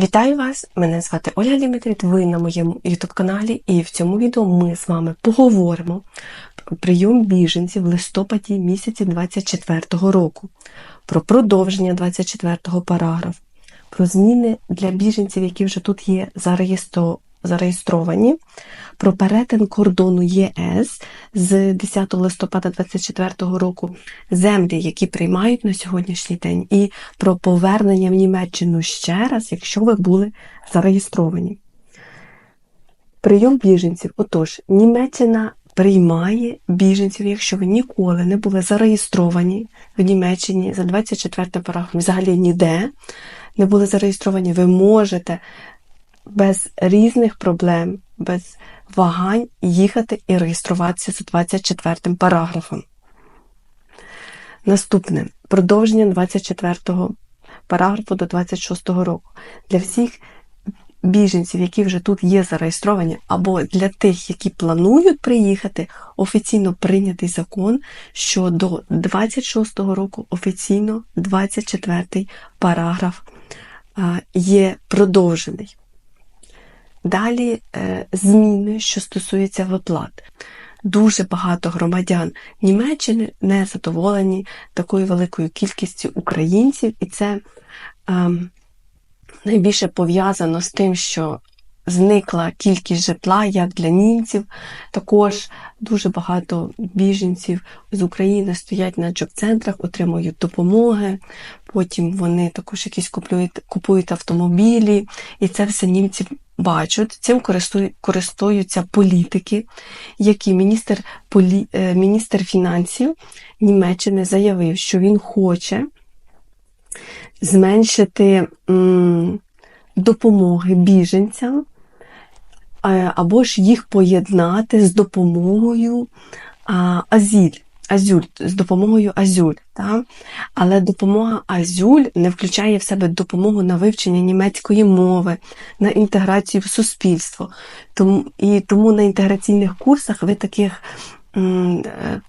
Вітаю вас! Мене звати Оля Лімітрід, ви на моєму YouTube каналі, і в цьому відео ми з вами поговоримо про прийом біженців в листопаді місяці 24-го року, про продовження 24-го параграфу, про зміни для біженців, які вже тут є зареєстро- зареєстровані, про перетин кордону ЄС з 10 листопада 24-го року, землі, які приймають на сьогоднішній день, і про повернення в Німеччину ще раз, якщо ви були зареєстровані. Прийом біженців. Отож, Німеччина приймає біженців, якщо ви ніколи не були зареєстровані в Німеччині за 24 параграфом, взагалі ніде не були зареєстровані, ви можете без різних проблем, без вагань їхати і реєструватися за 24 параграфом. Наступне продовження 24 параграфу до 26 року. Для всіх біженців, які вже тут є зареєстровані, або для тих, які планують приїхати, офіційно прийнятий закон, що до 26 року офіційно 24 параграф а, є продовжений. Далі е, зміни, що стосуються виплат. Дуже багато громадян Німеччини не задоволені такою великою кількістю українців, і це ем, найбільше пов'язано з тим, що зникла кількість житла як для німців. Також дуже багато біженців з України стоять на джоб-центрах, отримують допомоги. Потім вони також якісь купують, купують автомобілі, і це все німці бачать. Цим користуються політики, які міністр, полі, е, міністр фінансів Німеччини заявив, що він хоче зменшити м, допомоги біженцям, або ж їх поєднати з допомогою азіль. Азюль, з допомогою Азюль. Та? Але допомога Азюль не включає в себе допомогу на вивчення німецької мови, на інтеграцію в суспільство. Тому, І тому на інтеграційних курсах ви таких е,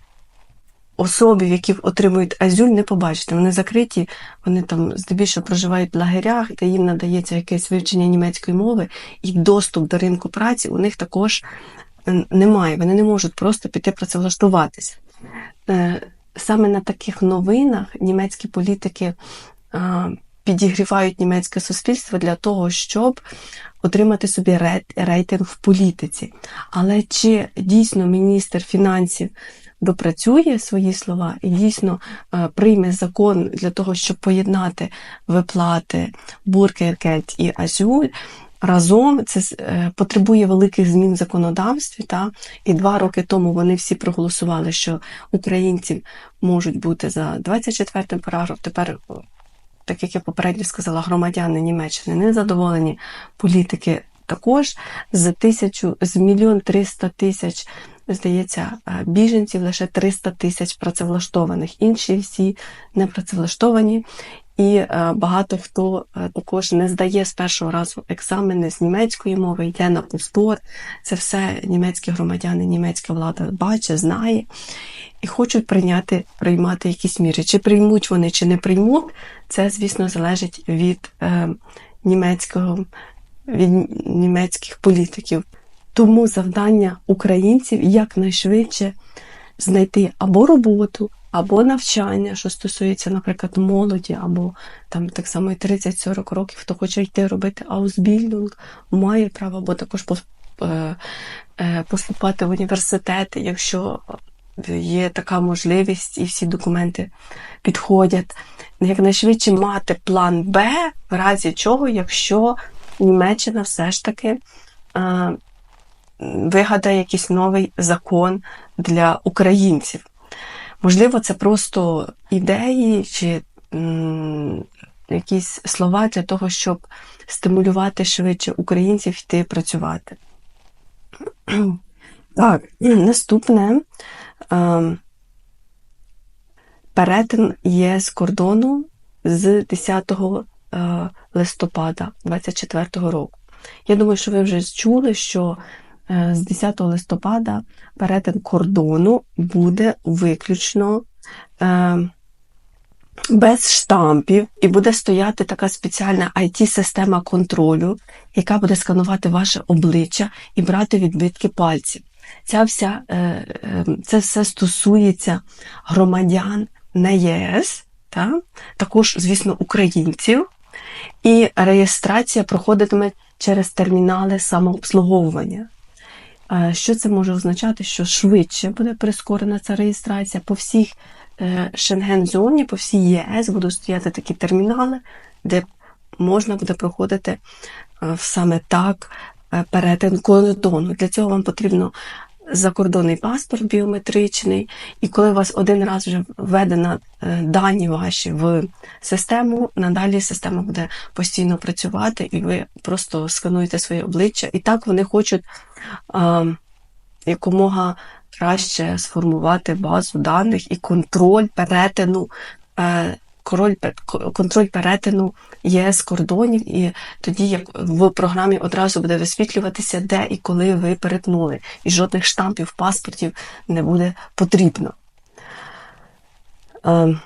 особів, які отримують Азюль, не побачите. Вони закриті, вони там здебільшого проживають в лагерях, де їм надається якесь вивчення німецької мови, і доступ до ринку праці у них також е, немає. Вони не можуть просто піти працевлаштуватися. Е, Саме на таких новинах німецькі політики е, підігрівають німецьке суспільство для того, щоб отримати собі рейтинг в політиці. Але чи дійсно міністр фінансів допрацює свої слова і дійсно е, прийме закон для того, щоб поєднати виплати Буркеркет і Азюль, разом це е, потребує великих змін в законодавстві. Та? І два роки тому вони всі проголосували, що українці можуть бути за 24 параграф. Тепер, так як я попередньо сказала, громадяни Німеччини не задоволені, політики також з тисячу, з мільйон триста тисяч. Здається, е, біженців лише 300 тисяч працевлаштованих, інші всі не працевлаштовані. І е, багато хто е, також не здає з першого разу екзамени з німецької мови, йде на повтор. Це все німецькі громадяни, німецька влада бачить, знає і хочуть прийняти, приймати якісь міри. Чи приймуть вони, чи не приймуть, це, звісно, залежить від е, німецького, від німецьких політиків. Тому завдання українців якнайшвидше знайти або роботу, або навчання, що стосується, наприклад, молоді, або там так само і 30-40 років, хто хоче йти робити аусбільдинг, має право, або також поступати в університети, якщо є така можливість і всі документи підходять. Якнайшвидше мати план Б, в разі чого, якщо Німеччина все ж таки вигадає якийсь новий закон для українців. Можливо, це просто ідеї чи м, якісь слова для того, щоб стимулювати швидше українців йти працювати. Так, наступне е, перетин ЄС кордону з 10 е, листопада 2024 року. Я думаю, що ви вже чули, що з 10 листопада перетин кордону буде виключно е, без штампів, і буде стояти така спеціальна IT-система контролю, яка буде сканувати ваше обличчя і брати відбитки пальців. Ця вся, е, е, це все стосується громадян не ЄС, та? також, звісно, українців. І реєстрація проходитиме через термінали самообслуговування. Що це може означати? Що швидше буде прискорена ця реєстрація по всіх е, Шенген-зоні, по всій ЄС будуть стояти такі термінали, де можна буде проходити е, саме так е, перетин кордону. Для цього вам потрібно закордонний паспорт біометричний, і коли у вас один раз вже введено е, дані ваші в систему, надалі система буде постійно працювати, і ви просто скануєте своє обличчя. І так вони хочуть а, якомога краще сформувати базу даних і контроль перетину. е, Король, контроль перетину ЄС кордонів, і тоді як в програмі одразу буде висвітлюватися, де і коли ви перетнули, і жодних штампів, паспортів не буде потрібно. Е,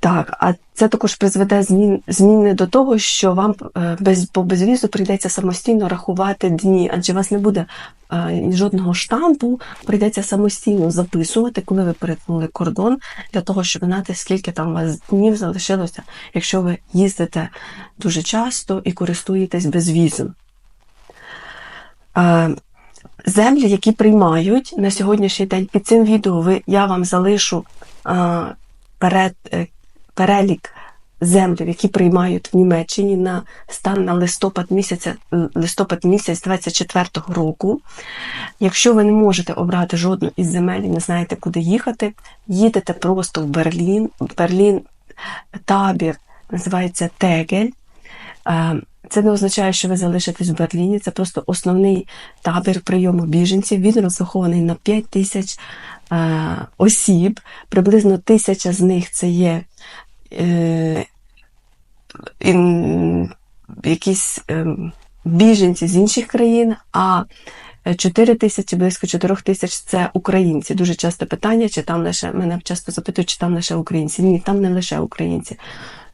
так, а це також призведе змін, зміни до того, що вам е, без, по безвізу прийдеться самостійно рахувати дні, адже у вас не буде е, жодного штампу, прийдеться самостійно записувати, коли ви перетнули кордон, для того, щоб знати, скільки там у вас днів залишилося, якщо ви їздите дуже часто і користуєтесь безвізом. Е, землі, які приймають на сьогоднішній день, під цим відео ви, я вам залишу е, перед. Перелік землів, які приймають в Німеччині на стан на листопад місяця, листопад місяць 24-го року. Якщо ви не можете обрати жодну із земель і не знаєте, куди їхати, їдете просто в Берлін. Берлін табір називається Тегель. Е, Це не означає, що ви залишитесь в Берліні. Це просто основний табір прийому біженців. Він розрахований на 5 тисяч е, осіб. Приблизно тисяча з них це є якісь е, біженці з інших країн, а 4 тисячі, близько 4 тисяч це українці. Дуже часто питання, чи там лише мене часто запитують, чи там лише українці. Ні, там не лише українці.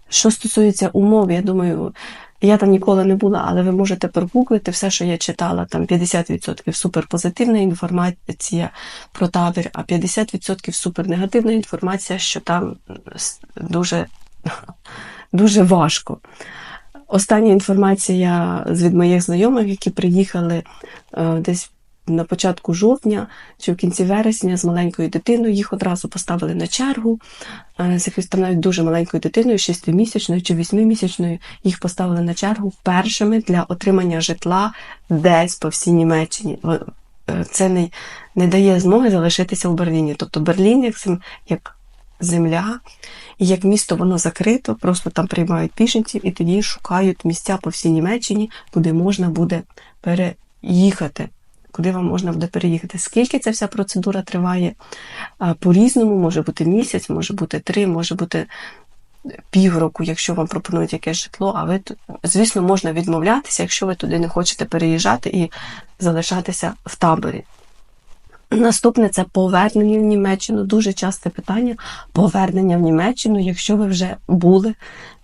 Що стосується умов, я думаю, я там ніколи не була, але ви можете прогуглити все, що я читала, там 50% суперпозитивна інформація про табір, а 50% супернегативна інформація, що там дуже, дуже важко. Остання інформація від моїх знайомих, які приїхали е, десь на початку жовтня чи в кінці вересня з маленькою дитиною, їх одразу поставили на чергу. З якоюсь там навіть дуже маленькою дитиною, 6-місячною чи 8-місячною, їх поставили на чергу першими для отримання житла десь по всій Німеччині. Е, Це не, не дає змоги залишитися в Берліні. Тобто Берлін як, як земля, і як місто воно закрито, просто там приймають біженців і тоді шукають місця по всій Німеччині, куди можна буде переїхати. Куди вам можна буде переїхати? Скільки ця вся процедура триває? По-різному, може бути місяць, може бути три, може бути півроку, якщо вам пропонують якесь житло, а ви звісно, можна відмовлятися, якщо ви туди не хочете переїжджати і залишатися в таборі. Наступне це повернення в Німеччину. Дуже часте питання повернення в Німеччину, якщо ви вже були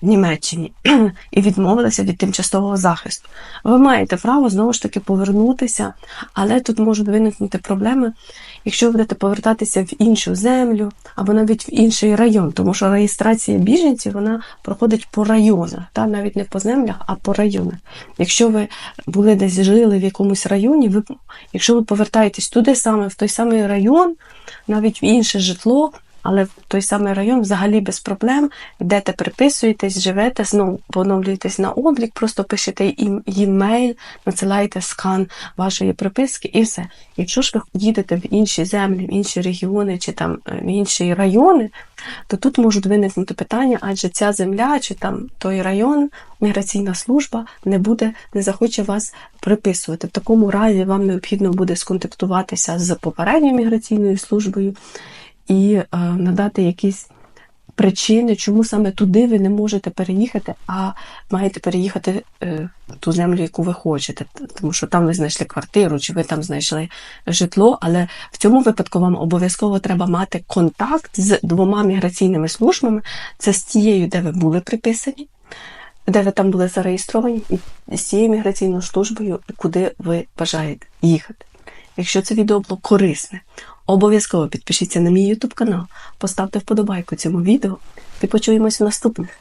Німеччині і відмовилися від тимчасового захисту. Ви маєте право знову ж таки повернутися, але тут можуть виникнути проблеми, якщо ви будете повертатися в іншу землю або навіть в інший район, тому що реєстрація біженців вона проходить по районах, та навіть не по землях, а по районах. Якщо ви були десь жили в якомусь районі, ви, якщо ви повертаєтесь туди саме, в той самий район, навіть в інше житло, але в той самий район взагалі без проблем, йдете, переписуєтесь, живете, знову поновлюєтесь на облік, просто пишете їм e-mail, надсилаєте скан вашої приписки і все. Якщо ж ви їдете в інші землі, в інші регіони чи там е, в інші райони, то тут можуть виникнути питання, адже ця земля чи там той район, міграційна служба не буде, не захоче вас приписувати. В такому разі вам необхідно буде сконтактуватися з попередньою міграційною службою і е, надати якісь причини, чому саме туди ви не можете переїхати, а маєте переїхати е, ту землю, яку ви хочете. Тому що там ви знайшли квартиру, чи ви там знайшли житло, але в цьому випадку вам обов'язково треба мати контакт з двома міграційними службами. Це з тією, де ви були приписані, де ви там були зареєстровані, з цією міграційною службою, куди ви бажаєте їхати. Якщо це відео було корисне, обов'язково підпишіться на мій YouTube канал, поставте вподобайку цьому відео і почуємось в наступних.